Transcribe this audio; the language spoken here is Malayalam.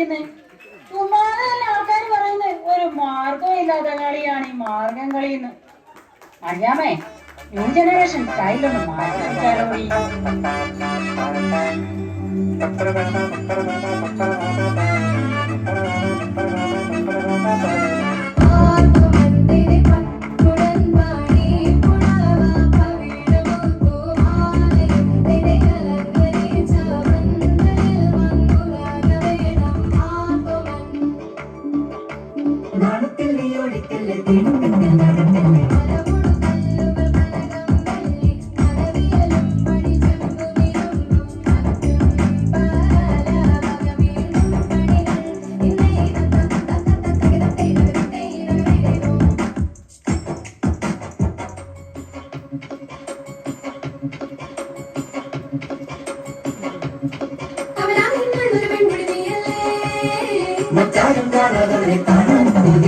കാണിക്കുന്നത് ചുമ്മാതല്ല ആൾക്കാര് പറയുന്നത് ഒരു മാർഗം ഇല്ലാത്ത കളിയാണ് ഈ മാർഗം കളിയെന്ന് അറിയാമേ ന്യൂ ജനറേഷൻ സ്റ്റൈലൊന്ന് മാറ്റി de